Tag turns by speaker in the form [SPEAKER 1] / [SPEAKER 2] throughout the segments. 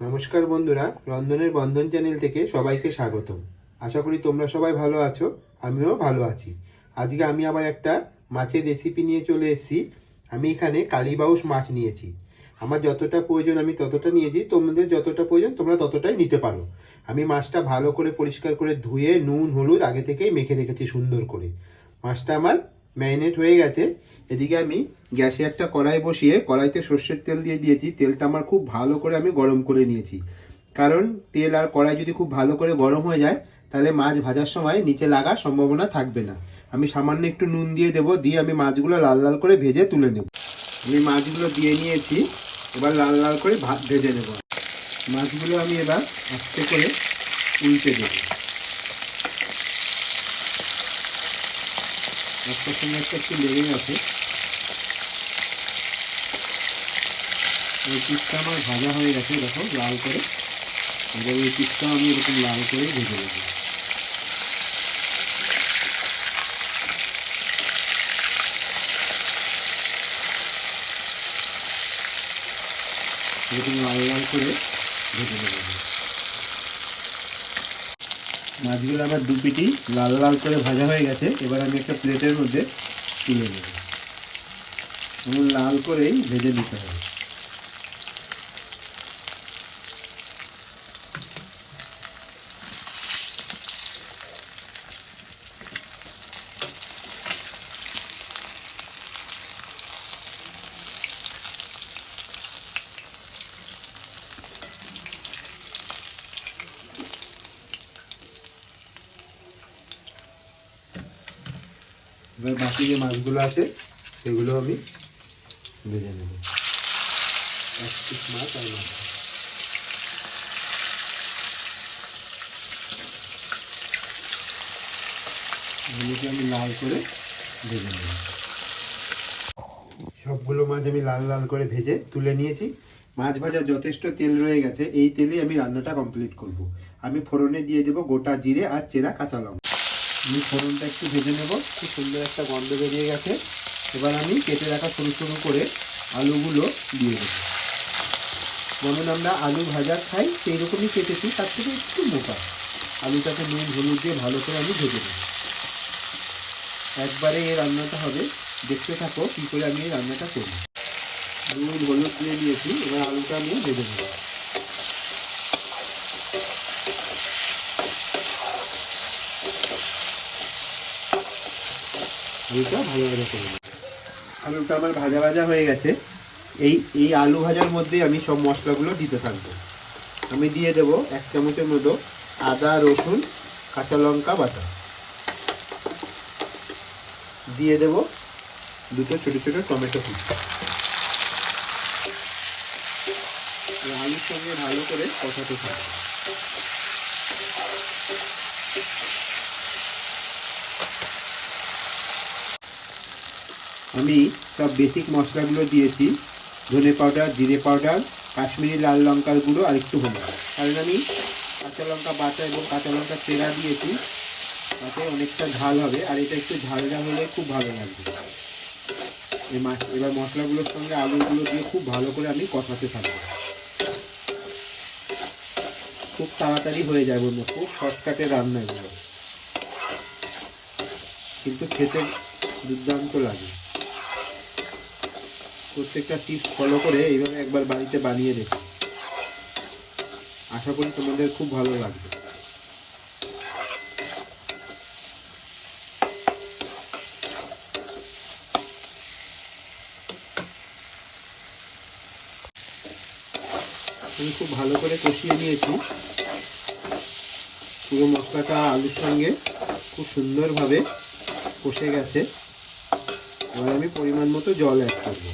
[SPEAKER 1] নমস্কার বন্ধুরা, রন্ধনের বন্ধন চ্যানেল থেকে সবাইকে স্বাগতম। আশা করি তোমরা সবাই ভালো আছো, আমিও ভালো আছি। আজকে আমি আবার একটা মাছের রেসিপি নিয়ে চলে এসেছি। আমি এখানে কালীবাউস মাছ নিয়েছি। আমার যতটা প্রয়োজন আমি ততটা নিয়েছি, তোমাদের যতটা প্রয়োজন তোমরা ততটাই নিতে পারো। আমি মাছটা ভালো করে পরিষ্কার করে ধুয়ে নুন, হলুদ আগে থেকেই মেখে রেখেছি সুন্দর করে। মাছটা আমার ম্যারিনেট হয়ে গেছে। এদিকে আমি গ্যাসে একটা কড়াই বসিয়ে, কড়াইতে সর্ষের তেল দিয়ে দিয়েছি। তেলটা আমার খুব ভালো করে আমি গরম করে নিয়েছি। কারণ তেল আর কড়াই যদি খুব ভালো করে গরম হয়ে যায়, তাহলে মাছ ভাজার সময় নিচে লাগার সম্ভাবনা থাকবে না। আমি সামান্য একটু নুন দিয়ে দেবো, দিয়ে আমি মাছগুলো লাল লাল করে ভেজে তুলে নেব। আমি মাছগুলো দিয়ে নিয়েছি, এবার লাল লাল করে ভাত ভেজে নেব। মাছগুলো আমি এবার আস্তে করে উল্টে দেবো। একটা সময় একটা একটু লেগে গেছে এই পিসটা আমার ভাজা হয়ে গেছে, দেখো, লাল করে। এবার এই পিসটা আমি এরকম লাল করে ভেজে দেবো এরকম লাল লাল করে ভেজে দেবো মাছগুলো আমার দু পিটি লাল লাল করে ভাজা হয়ে গেছে। এবার আমি একটা প্লেটের মধ্যে তুলে নেব। লাল করেই ভেজে নিতে হবে। এবার বাকি যে মাছগুলো আছে, সেগুলো আমি ভেজে নেব। এক পিস মাছ আর মাছ। এগুলোকে আমি লাল করে ভেজে নেব। সবগুলো মাছ আমি লাল লাল করে ভেজে তুলে নিয়েছি। মাছ ভাজা যথেষ্ট তেল রয়ে গেছে, এই তেলে আমি রান্নাটা কমপ্লিট করব। আমি ফোড়নে দিয়ে দেবো গোটা জিরে আর চেরা কাঁচা লঙ্কা। আমি ফোড়নটা একটু ভেজে নেব। খুব সুন্দর একটা গন্ধ বেরিয়ে গেছে। এবার আমি কেটে রাখা সরু সরু করে আলুগুলো দিয়ে দেবো। যেমন আমরা আলু ভাজা খাই সেই রকমই কেটেছি, তার থেকে একটু মোটা। আলুটাকে নুন, হলুদ দিয়ে ভালো করে আমি ভেজে নেব। একবারে এই রান্নাটা হবে। দেখতে থাকো কী করে আমি এই রান্নাটা করি নুন, হলুদ দিয়ে দিয়েছি, এবার আলুটা আমি ভেজে নেব। আলুটা ভালো ভাজা করে নেব। আলুটা আমার ভাজা ভাজা হয়ে গেছে। এই এই আলু ভাজার মধ্যেই আমি সব মশলাগুলো দিতে থাকব। আমি দিয়ে দেব এক চামচের মতো আদা, রসুন, কাঁচা লঙ্কা বাটা। দিয়ে দেব দুটো ছোটো ছোটো টমেটো কুচি। আলুর সঙ্গে ভালো করে কষাতে থাকব। আমি সব বেসিক মশলাগুলো দিয়েছি, ধনে পাউডার জিরে পাউডার কাশ্মীরি লাল লঙ্কার গুঁড়ো আর একটু হলুদ। কারণ আমি কাঁচা লঙ্কা বাটা এবং কাঁচা লঙ্কা চেরা দিয়েছি, তাতে অনেকটা ঝাল হবে আর এটা একটু ঝাল ঝাল হলে খুব ভালো লাগবে। এই মাছ, এবার মশলাগুলোর সঙ্গে আলুগুলো দিয়ে খুব ভালো করে আমি কষাতে থাকব। খুব তাড়াতাড়ি হয়ে যায় বন্ধু খুব শর্টকাটে রান্না এগুলো। কিন্তু খেতে দুর্দান্ত লাগে। প্রত্যেকটা টিপস ফলো করে এইভাবে একবার বাড়িতে বানিয়ে দেখো। আশা করি তোমাদের খুব ভালো লাগবে। আমি খুব ভালো করে কষিয়ে নিয়েছি। পুরো মশলাটা আলুর সঙ্গে খুব সুন্দরভাবে কষে গেছে। এবার আমি পরিমাণ মতো জল অ্যাড করব।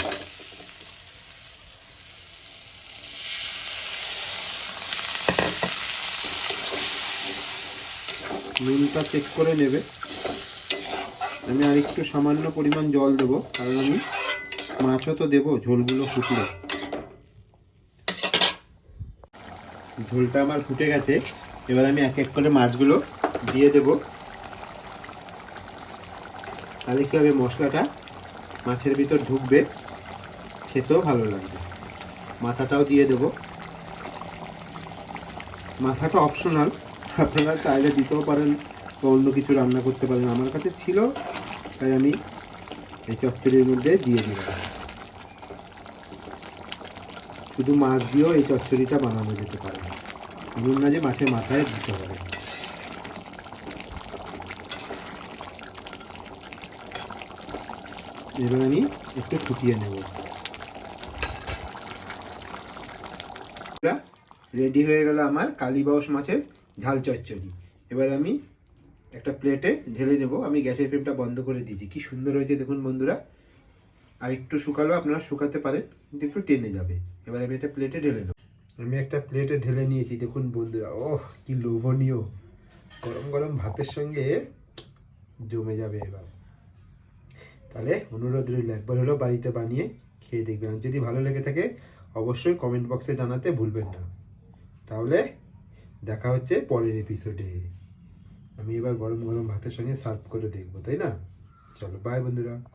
[SPEAKER 1] নুনটা চেক করে নেবে। আমি আর একটু সামান্য পরিমাণ জল দেবো, কারণ আমি মাছও তো দেবো, ঝোলগুলো ফুটলে। ঝোলটা আমার ফুটে গেছে। এবার আমি এক এক করে মাছগুলো দিয়ে দেব। তাহলে কী হবে, মশলাটা মাছের ভিতর ঢুকবে, খেতেও ভালো লাগবে। মাথাটাও দিয়ে দেবো। মাথাটা অপশনাল আপনারা চাইলে দিতেও পারেন বা অন্য কিছু রান্না করতে পারেন। আমার কাছে ছিল, তাই আমি এই চচ্চড়ির মধ্যে দিয়ে দিলাম। শুধু মাছ দিয়েও এই চচ্চড়িটা বানানো যেতে পারে। এমন না যে মাছের মাথায় দিতে হবে। এবার আমি একটু ফুটিয়ে নেব। রেডি হয়ে গেল আমার কালীবাউস মাছের ঝাল চচ্চড়ি। এবার আমি একটা প্লেটে ঢেলে নেব আমি গ্যাসের ফ্লেমটা বন্ধ করে দিয়েছি। কি সুন্দর হয়েছে দেখুন বন্ধুরা। আর একটু শুকালেও আপনারা শুকাতে পারেন, কিন্তু একটু টেনে যাবে। এবার আমি একটা প্লেটে ঢেলে নেব। আমি একটা প্লেটে ঢেলে নিয়েছি, দেখুন বন্ধুরা। ওহ, কি লোভনীয়। গরম গরম ভাতের সঙ্গে জমে যাবে এবার। তাহলে অনুরোধ রইল, একবার হলেও বাড়িতে বানিয়ে খেয়ে দেখবেন। যদি ভালো লেগে থাকে, অবশ্যই কমেন্ট বক্সে জানাতে ভুলবেন না। তাহলে দেখা হচ্ছে পরের এপিসোডে আমি এবার গরম গরম ভাতের সঙ্গে সার্ভ করে দেখব, তাই না? চলো বাই বন্ধুরা।